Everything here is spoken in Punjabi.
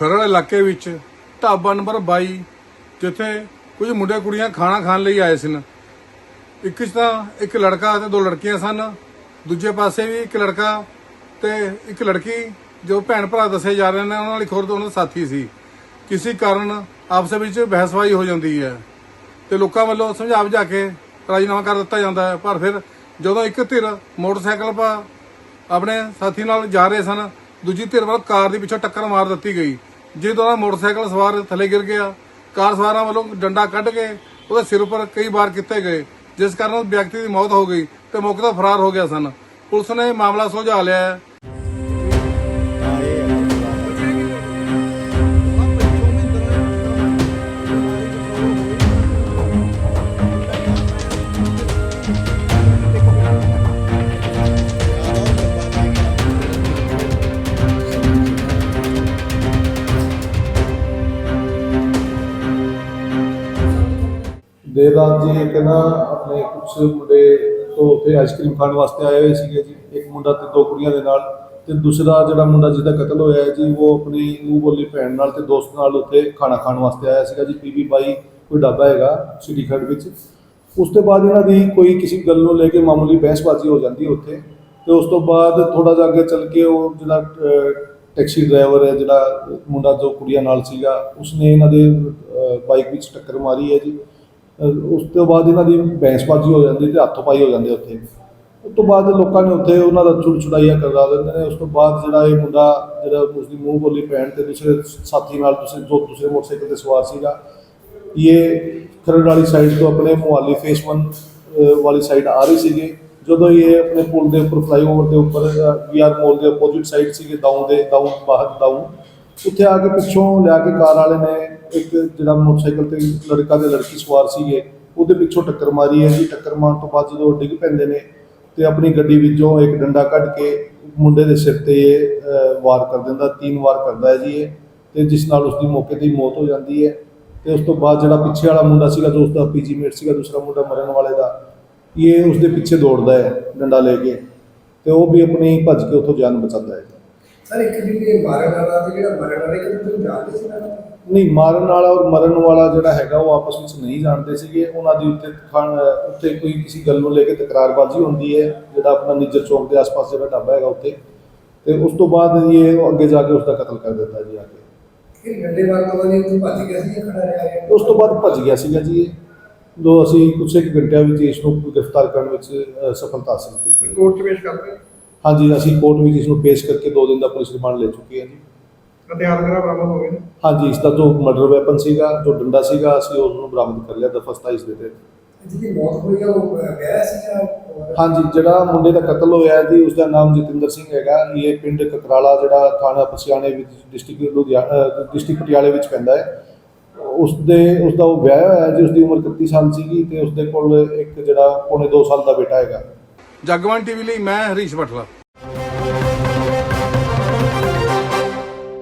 ਖਰੜ ਇਲਾਕੇ ਵਿੱਚ ਢਾਬਾ ਨੰਬਰ 22 ਜਿੱਥੇ ਕੁਝ ਮੁੰਡੇ ਕੁੜੀਆਂ ਖਾਣਾ ਖਾਣ ਲਈ ਆਏ ਸਨ। ਇੱਕ 'ਚ ਤਾਂ ਇੱਕ ਲੜਕਾ ਅਤੇ ਦੋ ਲੜਕੀਆਂ ਸਨ। ਦੂਜੇ ਪਾਸੇ ਵੀ ਇੱਕ ਲੜਕਾ ਤੇ ਇੱਕ ਲੜਕੀ, ਜੋ ਭੈਣ ਭਰਾ ਦੱਸੇ ਜਾ ਰਹੇ ਨੇ, ਉਹਨਾਂ ਵਾਲੀ ਖੁਰਦ ਉਹਨਾਂ ਦਾ ਸਾਥੀ ਸੀ। ਕਿਸੇ ਕਾਰਨ ਆਪਸ ਵਿੱਚ ਬਹਿਸਵਾਈ ਹੋ ਜਾਂਦੀ ਹੈ ਤੇ ਲੋਕਾਂ ਵੱਲੋਂ ਸਮਝਾ ਬੁਝਾ ਕੇ ਰਾਜੀਨਾਮਾ ਕਰ ਦਿੱਤਾ ਜਾਂਦਾ ਹੈ। ਪਰ ਫਿਰ ਜਦੋਂ ਇੱਕ ਧਿਰ ਮੋਟਰਸਾਈਕਲ 'ਪਾ ਆਪਣੇ ਸਾਥੀ ਨਾਲ ਜਾ ਰਹੇ ਸਨ, ਦੂਜੀ ਧਿਰ ਵੱਲ ਕਾਰ ਦੇ ਪਿੱਛੋਂ ਟੱਕਰ ਮਾਰ ਦਿੱਤੀ ਗਈ। ਜਿਸ ਦੌਰਾਨ ਮੋਟਰਸਾਈਕਲ ਸਵਾਰ ਥੱਲੇ ਗਿਰ ਗਿਆ, ਕਾਰ ਸਵਾਰਾਂ ਵੱਲੋਂ ਡੰਡਾ ਕੱਢ ਕੇ ਉਹਦੇ ਸਿਰ ਉੱਪਰ ਕਈ ਵਾਰ ਕੀਤੇ ਗਏ, ਜਿਸ ਕਾਰਨ ਉਸ ਵਿਅਕਤੀ ਦੀ ਮੌਤ ਹੋ ਗਈ ਤੇ ਮੌਕੇ ਤੋਂ ਫਰਾਰ ਹੋ ਗਿਆ ਸਨ। ਪੁਲਿਸ ਨੇ ਮਾਮਲਾ ਸੁਲਝਾ ਲਿਆ ਹੈ। ਦੇਰ ਰਾਤ ਜੀ ਇੱਕ ਨਾ ਆਪਣੇ ਕੁਝ ਮੁੰਡੇ ਤੋਂ ਉੱਥੇ ਆਈਸਕ੍ਰੀਮ ਖਾਣ ਵਾਸਤੇ ਆਏ ਹੋਏ ਸੀਗੇ ਜੀ। ਇੱਕ ਮੁੰਡਾ ਤੇ ਦੋ ਕੁੜੀਆਂ ਦੇ ਨਾਲ ਤੇ ਦੂਸਰਾ ਜਿਹੜਾ ਮੁੰਡਾ ਜਿਹਦਾ ਕਤਲ ਹੋਇਆ ਹੈ ਜੀ, ਉਹ ਆਪਣੀ ਮੂੰਹ ਬੋਲੀ ਭੈਣ ਨਾਲ ਤੇ ਦੋਸਤ ਨਾਲ ਉੱਥੇ ਖਾਣਾ ਖਾਣ ਵਾਸਤੇ ਆਇਆ ਸੀਗਾ ਜੀ। ਪੀਬੀ ਬਾਈ ਕੋਈ ਢਾਬਾ ਹੈਗਾ ਸਿਟੀ ਖੜ ਵਿੱਚ। ਉਸ ਤੋਂ ਬਾਅਦ ਇਹਨਾਂ ਦੀ ਕੋਈ ਕਿਸੇ ਗੱਲ ਨੂੰ ਲੈ ਕੇ ਮਾਮੂਲੀ ਬਹਿਸਬਾਜ਼ੀ ਹੋ ਜਾਂਦੀ ਹੈ ਉੱਥੇ ਤੇ ਉਸ ਤੋਂ ਬਾਅਦ ਥੋੜਾ ਜਿਹਾ ਅੱਗੇ ਚੱਲ ਕੇ ਉਹ ਜਿਹੜਾ ਟੈਕਸੀ ਡਰਾਈਵਰ ਹੈ, ਜਿਹੜਾ ਮੁੰਡਾ ਜੋ ਕੁੜੀਆਂ ਨਾਲ ਸੀਗਾ, ਉਸਨੇ ਇਹਨਾਂ ਦੇ ਬਾਈਕ ਵਿੱਚ ਟੱਕਰ ਮਾਰੀ ਹੈ ਜੀ। ਉਸ ਤੋਂ ਬਾਅਦ ਇਹਨਾਂ ਦੀ ਬੈਂਸਬਾਜ਼ੀ ਹੋ ਜਾਂਦੀ ਤੇ ਹੱਥੋਂ ਪਾਈ ਹੋ ਜਾਂਦੇ ਉੱਥੇ। ਉਸ ਤੋਂ ਬਾਅਦ ਲੋਕਾਂ ਨੇ ਉੱਥੇ ਉਹਨਾਂ ਦਾ ਛੁੜ ਛੁੜਾਈਆ ਕਰਵਾ ਦਿੰਦੇ ਨੇ। ਉਸ ਤੋਂ ਬਾਅਦ ਜਿਹੜਾ ਇਹ ਮੁੰਡਾ, ਜਿਹੜਾ ਉਸ ਦੀ ਮੂੰਹ ਬੋਲੀ ਪੈਣ ਤੇ ਦੂਸਰੇ ਸਾਥੀ ਨਾਲ ਦੂਸਰੇ ਜੋ ਦੂਸਰੇ ਮੋਟਰਸਾਈਕਲ ਤੇ ਸਵਾਰ ਸੀਗਾ, ਇਹ ਖਰੜ ਵਾਲੀ ਸਾਈਡ ਤੋਂ ਆਪਣੇ ਮੁਹਾਲੀ ਫੇਸ 1 ਵਾਲੀ ਸਾਈਡ ਆ ਰਹੀ ਸੀਗੇ। ਜਦੋਂ ਇਹ ਆਪਣੇ ਪੁਲ ਦੇ ਉੱਪਰ ਫਲਾਈਓਵਰ ਦੇ ਉੱਪਰ ਵੀਆਰ ਮੋਲ ਦੇ ਆਪੋਜ਼ਿਟ ਸਾਈਡ ਸੀਗੇ ਦਾਊਂ ਦੇ ਦਾਊਂ ਬਾਹਰ ਦਾਊਂ ਉੱਥੇ ਆ ਕੇ ਪਿੱਛੋਂ ਲਿਆ ਕੇ ਕਾਰ ਵਾਲੇ ਨੇ ਇੱਕ ਜਿਹੜਾ ਮੋਟਰਸਾਈਕਲ ਤੇ ਲੜਕਾ ਤੇ ਲੜਕੀ ਸਵਾਰ ਸੀਗੇ ਉਹਦੇ ਪਿੱਛੋਂ ਟੱਕਰ ਮਾਰੀ ਹੈ ਜੀ। ਟੱਕਰ ਮਾਰਨ ਤੋਂ ਬਾਅਦ ਜਦੋਂ ਉਹ ਡਿੱਗ ਪੈਂਦੇ ਨੇ ਤੇ ਆਪਣੀ ਗੱਡੀ ਵਿੱਚੋਂ ਇੱਕ ਡੰਡਾ ਕੱਢ ਕੇ ਮੁੰਡੇ ਦੇ ਸਿਰ ਤੇ ਇਹ, ਵਾਰ ਕਰ ਦਿੰਦਾ ਤਿੰਨ ਵਾਰ ਕਰਦਾ ਹੈ ਜੀ ਇਹ। ਤੇ ਜਿਸ ਨਾਲ ਉਸ ਦੀ ਮੌਕੇ ਤੇ ਹੀ ਮੌਤ ਹੋ ਜਾਂਦੀ ਹੈ। ਤੇ ਉਸ ਤੋਂ ਬਾਅਦ ਜਿਹੜਾ ਪਿੱਛੇ ਵਾਲਾ ਮੁੰਡਾ ਸੀਗਾ ਜੋ ਉਸ ਦਾ ਪੀਜੀ ਮੇਟ ਸੀਗਾ ਦੂਸਰਾ ਮੁੰਡਾ ਮਰਨ ਵਾਲੇ ਦਾ ਇਹ ਉਸ ਦੇ ਪਿੱਛੇ ਦੌੜਦਾ ਹੈ ਡੰਡਾ ਲੈ ਕੇ। ਤੇ ਉਹ ਵੀ ਆਪਣੀ ਭੱਜ ਕੇ ਉੱਥੋਂ ਜਾਨ ਬਚਾਉਂਦਾ ਹੈ। ਸਰ ਇੱਕ ਜਿਹੜੀ ਮਾਰਨ ਵਾਲਾ ਤੇ ਜਿਹੜਾ ਮਰਨ ਵਾਲਾ ਇੱਕ ਤੁਸੀਂ ਜਾਣਦੇ ਸੀ ਨਾ? ਨਹੀਂ ਮਾਰਨ ਵਾਲਾ ਔਰ ਮਰਨ ਵਾਲਾ ਜਿਹੜਾ ਹੈਗਾ ਉਹ ਆਪਸ ਵਿੱਚ ਨਹੀਂ ਜਾਣਦੇ ਸੀਗੇ। ਉਹਨਾਂ ਦੀ ਉੱਤੇ ਖਾਣ ਉੱਤੇ ਕੋਈ ਕਿਸੇ ਗੱਲ ਨੂੰ ਲੈ ਕੇ ਤਕਰਾਰਬਾਜ਼ੀ ਹੁੰਦੀ ਹੈ ਜਿਹੜਾ ਆਪਣਾ ਨਿੱਜਰ ਚੌਕ ਦੇ ਆਸ-ਪਾਸ ਜਿਹੜਾ ਢਾਬਾ ਹੈਗਾ ਉੱਤੇ। ਤੇ ਉਸ ਤੋਂ ਬਾਅਦ ਇਹ ਅੱਗੇ ਜਾ ਕੇ ਉਸ ਦਾ ਕਤਲ ਕਰ ਦਿੱਤਾ ਜੀ ਆ ਕੇ। ਇਹ ਜੀ ਉੱਥੇ ਭੱਜ ਗਿਆ ਸੀ ਜਾਂ ਖੜਾ ਰਿਹਾ ਹੈ? ਉਸ ਤੋਂ ਬਾਅਦ ਭੱਜ ਗਿਆ ਸੀਗਾ ਜੀ ਇਹ। ਜੋ ਅਸੀਂ ਕੁਝ ਇੱਕ ਘੰਟਿਆਂ ਵਿੱਚ ਇਸ ਨੂੰ ਗ੍ਰਿਫਤਾਰ ਕਰਨ ਵਿੱਚ ਸਫਲਤਾ ਹਾਸਲ ਕੀਤੀ। ਕੋਰਟ ਚ ਪੇਸ਼ ਕਰਦੇ ਹਾਂਜੀ ਅਸੀਂ ਕੋਰਟ ਵਿੱਚ ਇਸ ਨੂੰ ਪੇਸ਼ ਕਰਕੇ 2 ਦਿਨ ਦਾ ਪੁਲਿਸ ਰਿਮਾਂਡ ਲੈ ਚੁੱਕੇ ਹਾਂ ਜੀ। ਹਥਿਆਰ ਵਗੈਰਾ ਬਰਾਮਦ ਹੋ ਗਏ ਨੇ? ਹਾਂਜੀ ਇਸ ਦਾ ਜੋ ਮਰਡਰ ਵੈਪਨ ਸੀਗਾ ਜੋ ਡੰਡਾ ਸੀਗਾ ਅਸੀਂ ਉਸ ਨੂੰ ਬਰਾਮਦ ਕਰ ਲਿਆ ਦਫਾ 27 ਦੇ ਤਹਿਤ। ਜਿਹਦੀ ਮੌਤ ਹੋਈ ਆ ਉਹ ਵਿਆਹ ਸੀ ਹਾਂਜੀ ਜਿਹੜਾ ਮੁੰਡੇ ਦਾ ਕਤਲ ਹੋਇਆ ਜੀ ਉਸ ਦਾ ਨਾਮ ਜਤਿੰਦਰ ਸਿੰਘ ਹੈਗਾ। ਇਹ ਪਿੰਡ ਕਕਰਾਲਾ ਜਿਹੜਾ ਥਾਣਾ ਪਸਿਆਣੇ ਵਿੱਚ ਡਿਸਟ੍ਰਿਕਟ ਲੁਧਿਆਣਾ ਡਿਸਟ੍ਰਿਕਟ ਪਟਿਆਲੇ ਵਿੱਚ ਪੈਂਦਾ ਹੈ। ਉਸ ਦੇ ਉਸ ਦਾ ਉਹ ਵਿਆਹ ਹੋਇਆ ਜੀ ਉਸ ਦੀ ਉਮਰ 31 ਸਾਲ ਸੀਗੀ ਤੇ ਉਸ ਦੇ ਕੋਲ ਇੱਕ ਜਿਹੜਾ ਪੌਣੇ 2 ਸਾਲ ਦਾ ਬੇਟਾ ਹੈਗਾ। ਜਗਵੰਤ ਟੀਵੀ ਲਈ ਮੈਂ ਹਰੀਸ਼ ਬਟਲਾ